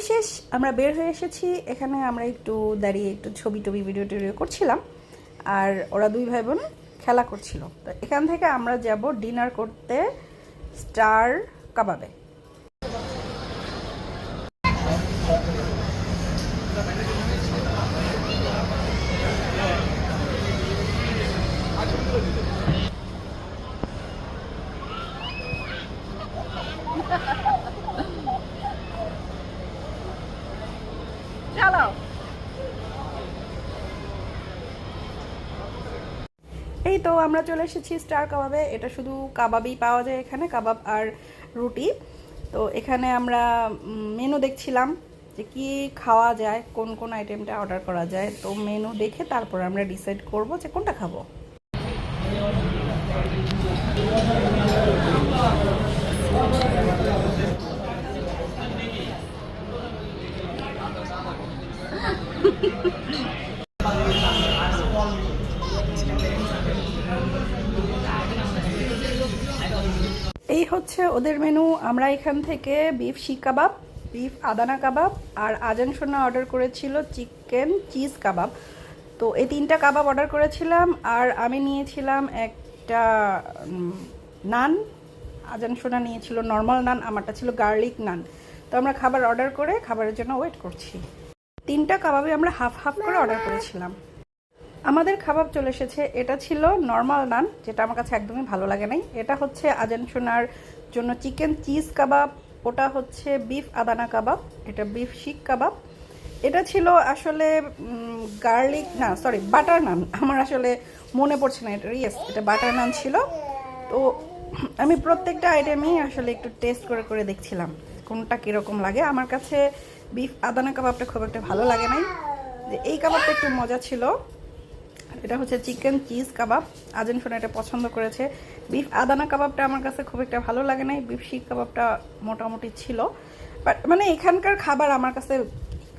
ঘোরাঘুরি শেষ, আমরা বের হয়ে এসেছি। এখানে আমরা একটু দাঁড়িয়ে একটু ছবি টবি, ভিডিও টিডিও করছিলাম। আর ওরা দুই ভাই বোন খেলা করছিল। তো এখান থেকে আমরা যাব ডিনার করতে স্টার কাবাবে। চলো এই তো আমরা চলে এসেছি স্টার কাবাবে। এটা শুধু কাবাবই পাওয়া যায় এখানে, কাবাব আর রুটি। তো এখানে আমরা মেনু দেখছিলাম যে কি খাওয়া যায়, কোন কোন আইটেমটা অর্ডার করা যায়। তো মেনু দেখে তারপর আমরা ডিসাইড করব যে কোনটা খাব। হচ্ছে ওদের মেনু আমরা এখান থেকে বিফ শিক কাবাব বিফ আদানা কাবাব আর আজান সোনা অর্ডার করেছিল চিকেন চিজ কাবাব। তো এই তিনটা কাবাব অর্ডার করেছিলাম আর আমি নিয়েছিলাম একটা নান। আজান সোনা নিয়েছিল নর্মাল নান আমারটা ছিল গার্লিক নান। তো আমরা খাবার অর্ডার করে খাবারের জন্য ওয়েট করছি। তিনটা কাবাবে আমরা হাফ হাফ করে অর্ডার করেছিলাম। আমাদের খাবার চলে এসেছে। এটা ছিল নর্মাল নান যেটা আমার কাছে একদমই ভালো লাগে নাই। এটা হচ্ছে আজান সোনার জন্য চিকেন চিজ কাবাব, ওটা হচ্ছে বিফ আদানা কাবাব, এটা বিফ শিক কাবাব। এটা ছিল আসলে গার্লিক না সরি বাটার নান আমার আসলে মনে পড়ছে না, এটা ইয়েস এটা বাটার নান ছিল। তো আমি প্রত্যেকটা আইটেমই আসলে একটু টেস্ট করে করে দেখছিলাম, কোনটা কীরকম লাগে। আমার কাছে বিফ আদানা কাবাবটা খুব একটা ভালো লাগে নাই। এই কাবাবটা একটু মজা ছিল। এটা হচ্ছে চিকেন চিজ কাবাব। আজেন সোনা এটা পছন্দ করেছে। বিফ আদানা কাবাবটা আমার কাছে খুব একটা ভালো লাগে নাই। বিফ শিক কাবাবটা মোটামুটি ছিল। বাট মানে এখানকার খাবার আমার কাছে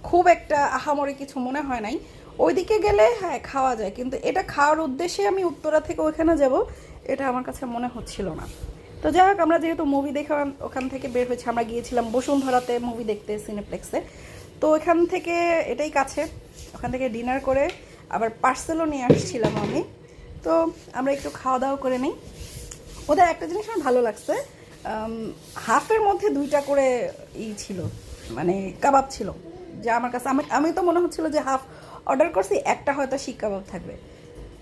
খুব একটা আহামরি কিছু মনে হয় নাই। ওইদিকে গেলে হ্যাঁ খাওয়া যায়। কিন্তু এটা খাওয়ার উদ্দেশ্যে আমি উত্তরা থেকে ওইখানে যাব, এটা আমার কাছে মনে হচ্ছিল না। তো যাই হোক, আমরা যেহেতু মুভি দেখে ওখান থেকে বের হয়েছে, আমরা গিয়েছিলাম বসুন্ধরাতে মুভি দেখতে সিনেপ্লেক্সে তো ওখান থেকে এটাই কাছে। ওখান থেকে ডিনার করে আবার পার্সেলও নিয়ে আসছিলাম আমি। তো আমরা একটু খাওয়া দাওয়া করে নিই। ওদের একটা জিনিস আমার ভালো লাগছে হাফের মধ্যে দুইটা করে ই ছিল মানে কাবাব ছিল, যা আমার কাছে, আমি আমি তো মনে হচ্ছিল যে হাফ অর্ডার করছি, একটা হয়তো শিক কাবাব থাকবে।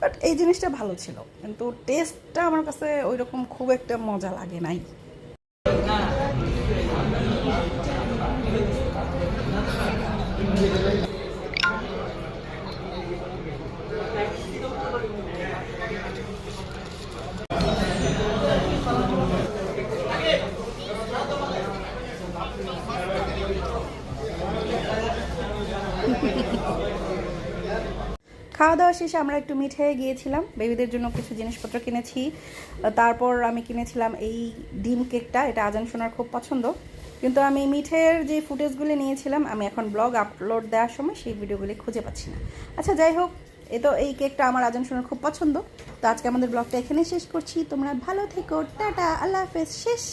বাট এই জিনিসটা ভালো ছিল, কিন্তু টেস্টটা আমার কাছে ওই রকম খুব একটা মজা লাগে নাই। খাওয়া দাওয়া শেষে আমরা একটু মিঠাই গিয়েছিলাম। বেবিদের জন্য কিছু জিনিসপত্র কিনেছি। তারপর আমি কিনেছিলাম এই ডিম কেকটা। এটা আজান সোনার খুব পছন্দ। কিন্তু আমি মিঠের যে ফুটেজগুলি নিয়েছিলাম, আমি এখন ব্লগ আপলোড দেওয়ার সময় সেই ভিডিওগুলি খুঁজে পাচ্ছি না। আচ্ছা যাই হোক, এ তো এই কেকটা আমার আজান সোনার খুব পছন্দ। তো আজকে আমাদের ব্লগটা এখানে শেষ করছি। তোমরা ভালো থেকো। টাটা, আল্লাহ হাফেজ। শেষ।